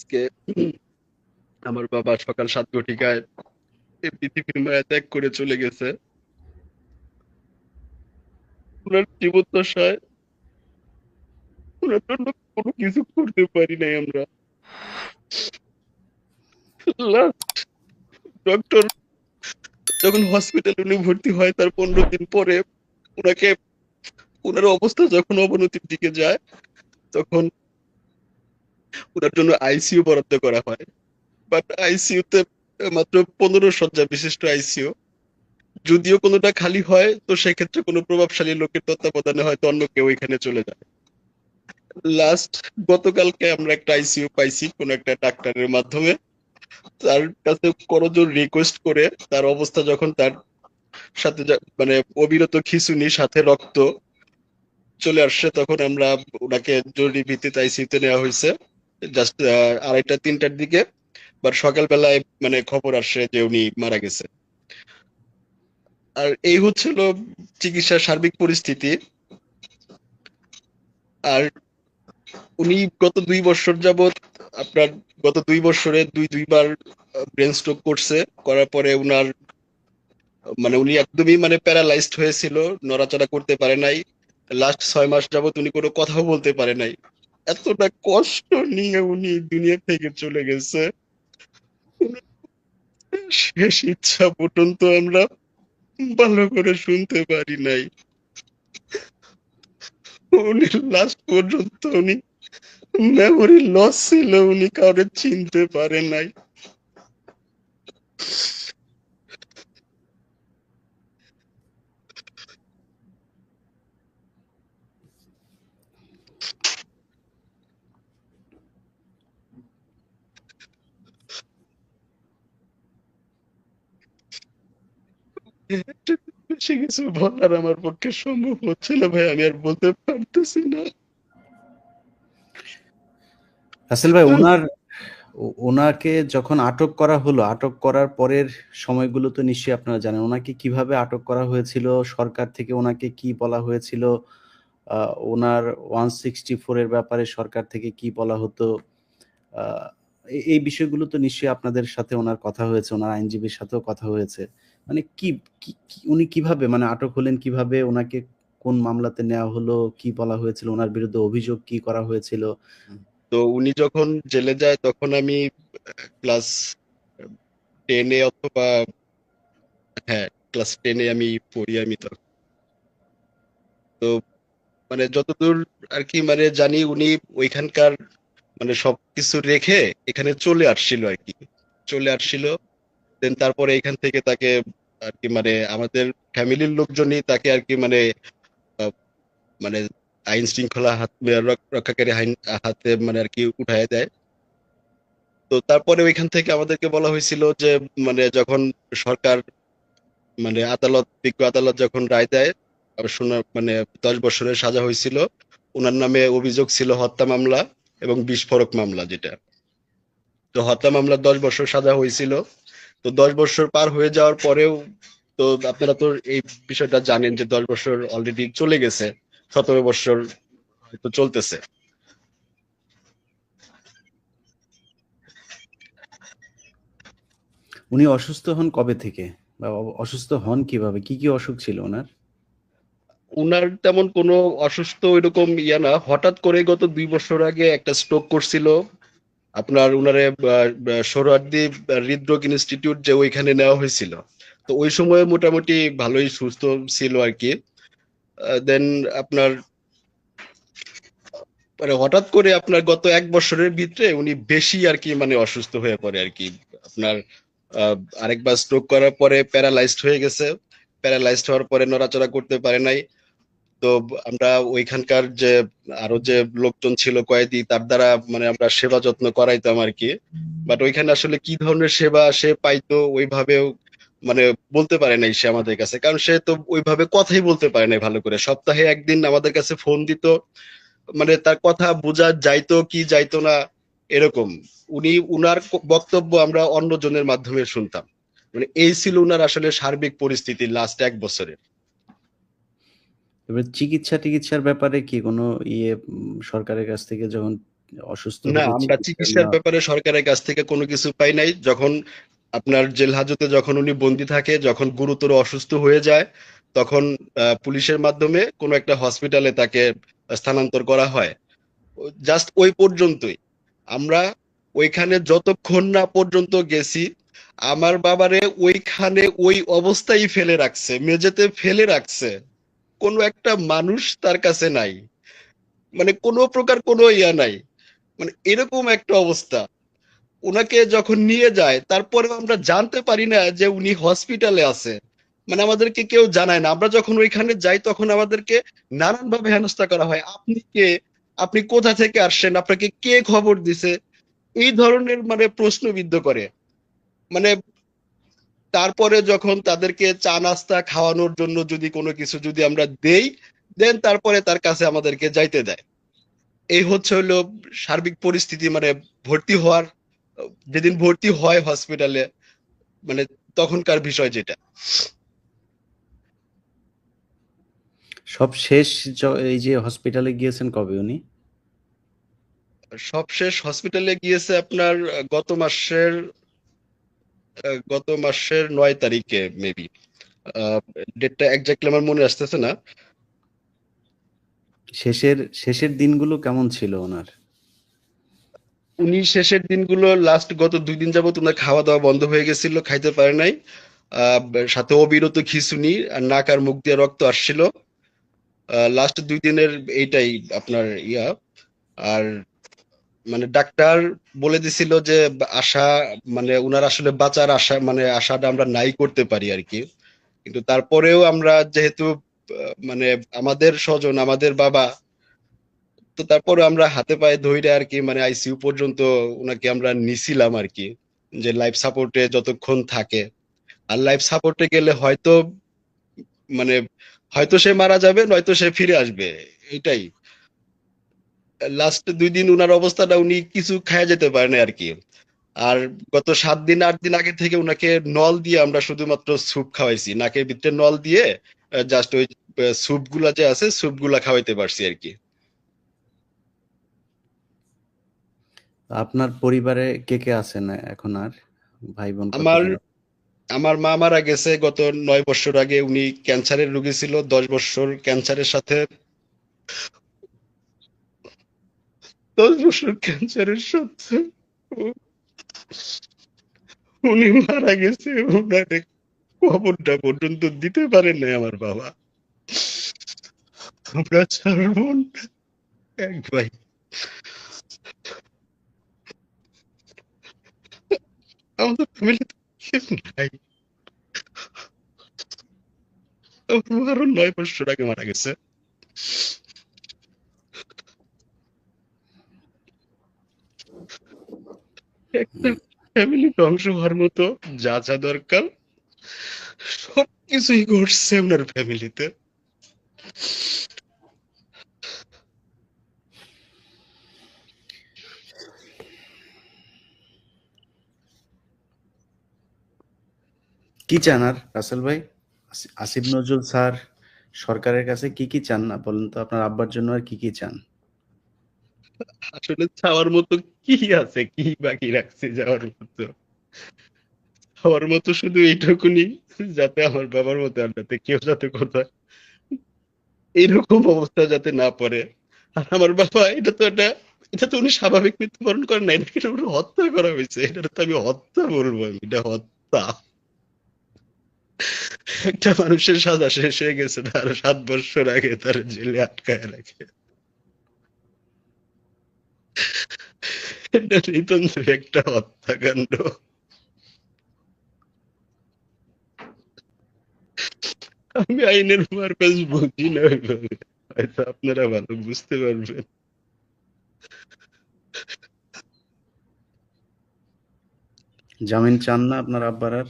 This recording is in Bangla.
আজকে আমার বাবা সকাল সাত ঘটিকায় এই পৃথিবীর মায়া ত্যাগ করে চলে গেছে। জীবদ্দশায় ওনার জন্য কোনো কিছু করতে পারি নাই আমরা। ডক্টর যখন হসপিটালে উনি ভর্তি হয়, তার পনেরো দিন পরে ওনাকে, ওনার অবস্থা যখন অবনতির দিকে যায়, তখন ওনার জন্য আইসিইউ বরাদ্দ করা হয়। বাট আইসিইউতে মাত্র পনেরো শয্যা বিশিষ্ট আইসিইউ যদিও কোনোটা খালি হয়, তো সেক্ষেত্রে কোনো প্রভাবশালী লোকের তত্ত্বাবধানে হয়তো অন্য কেউ এখানে চলে যায়। লাস্ট গতকালকে আমরা একটা আইসিইউ পাইছি কোন একটা ডাক্তারের মাধ্যমে। তার কাছে করজোর রিকোয়েস্ট করে তার অবস্থা যখন তার সাথে মানে অবিরত খিঁচুনি, সাথে রক্ত চলে আসছে, তখন আমরা ওনাকে জরুরি ভিত্তিতে আইসিইউতে নেওয়া হয়েছে। জাস্ট আড়াইটা, তিনটার দিকে বাট সকালবেলায় মানে খবর আসছে যে উনি মারা গেছে। আর এই হচ্ছিল চিকিৎসার সার্বিক পরিস্থিতি। আর উনি গত দুই বছর যাবত আপনার গত দুই বছরে দুই, দুইবার ব্রেন স্ট্রোক করছে, করার পরে উনার মানে উনি একদমই মানে প্যারালাইজড হয়েছিল, নড়াচড়া করতে পারে নাই। লাস্ট ছয় মাস যাবত উনি কোনো কথাও বলতে পারে নাই। এতটা কষ্ট নিয়ে উনি দুনিয়া থেকে চলে গেছে। শেষ ইচ্ছা পর্যন্ত আমরা ভালো করে শুনতে পারি নাই। উনি লাস্ট পর্যন্ত উনি মেমোরি লস ছিল, উনি কাউরে চিনতে পারে নাই। বেশি কিছু বলার আমার পক্ষে সম্ভব ভাই, আমি আর বলতে পারতেছি না। ভাই, ওনার, ওনাকে যখন আটক করা হলো, আটক করার পরের সময়গুলো তো নিশ্চয়ই আপনারা জানেন, ওনাকে কীভাবে আটক করা হয়েছিল, সরকার থেকে ওনাকে কি বলা হয়েছিল ওনার ওয়ান সিক্সটি ফোর এর ব্যাপারে সরকার থেকে কি বলা হতো এই বিষয়গুলো তো নিশ্চয়ই আপনাদের সাথে ওনার কথা হয়েছে, ওনার আইনজীবীর সাথেও কথা হয়েছে। মানে কি উনি কীভাবে মানে আটক হলেন, কীভাবে ওনাকে কোন মামলাতে নেওয়া হলো, কি বলা হয়েছিল, ওনার বিরুদ্ধে অভিযোগ কি করা হয়েছিল? তো উনি যখন জেলে যায়, তখন আমি ক্লাস টেনে অথবা হ্যাঁ ক্লাস টেনে আমি পড়ি আমি তখন। তো মানে যতদূর আর কি মানে জানি উনি ওইখানকার মানে সবকিছু রেখে এখানে চলে আসছিল আর কি। চলে আসছিল দেন তারপরে এখান থেকে তাকে আর কি মানে আমাদের ফ্যামিলির লোকজনই তাকে আর কি মানে মানে আইন শৃঙ্খলা হাত রক্ষাকারী আইন হাতে মানে আর কি উঠায় দেয়। তো তারপরে ওইখান থেকে আমাদেরকে বলা হয়েছিল যে মানে যখন সরকার মানে আদালত, বিজ্ঞ আদালত যখন রায় দেয় মানে দশ বছরের সাজা হয়েছিল, ওনার নামে অভিযোগ ছিল হত্যা মামলা এবং বিস্ফোরক মামলা যেটা। তো হত্যা মামলা দশ বছর সাজা হয়েছিল। তো দশ বছর পার হয়ে যাওয়ার পরেও তো আপনারা তো এই বিষয়টা জানেন যে দশ বছর অলরেডি চলে গেছে সতেরো বছর হয়তো চলতেছে। উনি অসুস্থ হন কবে থেকে? বা অসুস্থ হন কীভাবে? কি কি অসুখ ছিল ওনার? উনার তেমন কোনো অসুস্থ এরকম ইয়া না। হঠাৎ করে গত দুই বছর আগে একটা স্ট্রোক করছিল। আপনার উনারে সোহরাওয়ার্দী হৃদরোগ ইনস্টিটিউট যে ওইখানে নেওয়া হয়েছিল। তো ওই সময় মোটামুটি ভালোই সুস্থ ছিল আর কি। দেন আপনার মানে হঠাৎ করে আপনার গত এক বছরের ভিতরে উনি বেশি আর কি মানে অসুস্থ হয়ে পড়ে আর কি। আপনার আরেকবার স্ট্রোক করার পরে প্যারালাইজড হয়ে গেছে। প্যারালাইজড হওয়ার পরে নড়াচড়া করতে পারে নাই। তো আমরা ওইখানকার যে, আরও যে লোকজন ছিল কয়েদি, তার দ্বারা মানে আমরা সেবা যত্ন করাইতাম আর কি বাট ওইখানে আসলে কি ধরনের সেবা সে পাইতো ওইভাবেও মানে বলতে পারে নাই সে আমাদের কাছে। কারণ সে তো ওইভাবে কথাই বলতে পারে নাই ভালো করে। সপ্তাহে একদিন আমাদের কাছে ফোন দিত মানে তার কথা বোঝা যাইতো কি যাইতো না এরকম। উনি, উনার বক্তব্য আমরা অন্যজনের মাধ্যমে শুনতাম। মানে এই ছিল উনার আসলে সার্বিক পরিস্থিতি লাস্ট এক বছরে এবার চিকিৎসা টিকিৎসার ব্যাপারে কি কোনো ইয়ে সরকারের কাছ থেকে যখন অসুস্থ না আমরা চিকিৎসার ব্যাপারে সরকারের কাছ থেকে কোনো কিছু পাই নাই। যখন আপনার জেল হাজতে যখন উনি বন্দি থাকে যখন গুরুতর অসুস্থ হয়ে যায় তখন পুলিশের মাধ্যমে কোনো একটা হসপিটালে তাকে স্থানান্তর করা হয়। জাস্ট ওই পর্যন্তই। আমরা ওইখানে যতক্ষণ না পর্যন্ত গেছি আমার বাবারে ওইখানে ওই অবস্থায় ফেলে রাখছে মেঝেতে ফেলে রাখছে। কোনো একটা মানুষ তার কাছে নাই। মানে কোনো প্রকার কোনো ইয়া নাই। মানে এরকম একটা অবস্থা। ওনাকে যখন নিয়ে যায় তারপরে আমরা জানতে পারি না যে উনি হসপিটালে আছে। মানে আমাদেরকে কেউ জানায় না। আমরা যখন ওইখানে যাই, তখন আমাদেরকে নানান ভাবে হেনস্থা করা হয়। আপনি কে? আপনি কোথা থেকে আসছেন? আপনাকে কে খবর দিছে? এই ধরনের মানে প্রশ্নবিদ্ধ করে। মানে তারপরে যখন তাদেরকে চা নাস্তা খাওয়ানোর জন্য যদি কোনো কিছু যদি আমরা দেই দেন তারপরে তার কাছে আমাদেরকে যাইতে দেয়। এই হচ্ছে হলো সার্বিক পরিস্থিতি মানে ভর্তি হওয়ার যেদিন ভর্তি হয় হসপিটালে মানে তখনকার বিষয় যেটা। সব শেষ এই যে হসপিটালে গিয়েছেন কবে উনি? সবশেষ হসপিটালে গিয়েছে আপনার গত মাসের গত মাসের নয় তারিখে মেবি ডেটটা একজাক্টলি আমার মনে আসতেছে না। শেষের শেষের দিনগুলো কেমন ছিল ওনার? উনি শেষের দিনগুলো লাস্ট গত দুই দিন যাবত ওনার খাওয়া দাওয়া বন্ধ হয়ে গেছিল খাইতে পারে নাই। আহ, সাথে অবিরত খিঁচুনি আর নাক আর মুখ দিয়ে রক্ত আসছিল। লাস্ট দুই দিনের এইটাই আপনার ইয়া। আর মানে ডাক্তার বলে দিছিল যে, আশা মানে উনার আসলে বাঁচার আশা মানে আশাটা আমরা নাই করতে পারি আর কি। কিন্তু তারপরেও আমরা যেহেতু মানে আমাদের স্বজন, আমাদের বাবা, তো তারপরে আমরা হাতে পায়ে ধইরে আর কি মানে আইসিইউ পর্যন্ত ওনাকে আমরা নিছিলাম আর কি, যে লাইফ সাপোর্টে যতক্ষণ থাকে। আর লাইফ সাপোর্টে গেলে হয়তো মানে হয়তো সে মারা যাবে, নয়তো সে ফিরে আসবে, এটাই। লাস্ট দুই দিন উনার অবস্থাটা উনি কিছু খায়া যেতে পারেন আর কি আর গত সাত দিন আট দিন আগে থেকে উনাকে নল দিয়ে আমরা শুধুমাত্র স্যুপ খাওয়াইছি। নাকের ভিতরে নল দিয়ে জাস্ট ওই স্যুপগুলা যে আছে স্যুপগুলা খাওয়াইতে পারছি আর কি আপনার পরিবারে কে কে আছেন এখন আর? ভাই বোন আমার আমার মা মারা গেছে গত নয় বছর আগে। উনি ক্যান্সারের রোগী ছিল দশ বছর ক্যান্সারের সাথে। দশ বছর ক্যান্সারের উ- উনি মারা গেছে খবরটা পর্যন্ত দিতে পারেন নাই আমার বাবা। আমরা এক ভাই। আমাদের ফ্যামিলিতে নাই। আমার নয় বছর আগে মারা গেছে। একটা ফ্যামিলি মতো, যা যা দরকার, সবকিছুই ঘটছে ওনার ফ্যামিলিতে কি চান আর, রাসেল ভাই? আসিফ নজরুল স্যার, সরকারের কাছে কি কি চান? না বলেন তো, আপনার আব্বার জন্য আর কি কি চান? আসলে চাওয়ার মতো কি আছে? কি বাকি রাখছে যাওয়ার মতো? চাওয়ার মতো শুধু এইটুকুনি, যাতে আমার বাবার মতো আর যাতে কেউ যাতে কোথায় এইরকম অবস্থা যাতে না পড়ে। আর আমার বাবা, এটা তো একটা, এটা তো উনি স্বাভাবিক মৃত্যুবরণ করেন না এটাকে হত্যা করা হয়েছে? এটা তো আমি হত্যা বলব আমি, এটা হত্যা। একটা মানুষের সাজা শেষ হয়ে গেছে, তার সাত বছর আগে তার জেলে আটকায় রাখে। একটা হত্যাকাণ্ড আমি আইনের পারপাস বুঝি না ওইভাবে হয়তো আপনারা ভালো বুঝতে পারবেন জামিন চান না আপনার আব্বার আর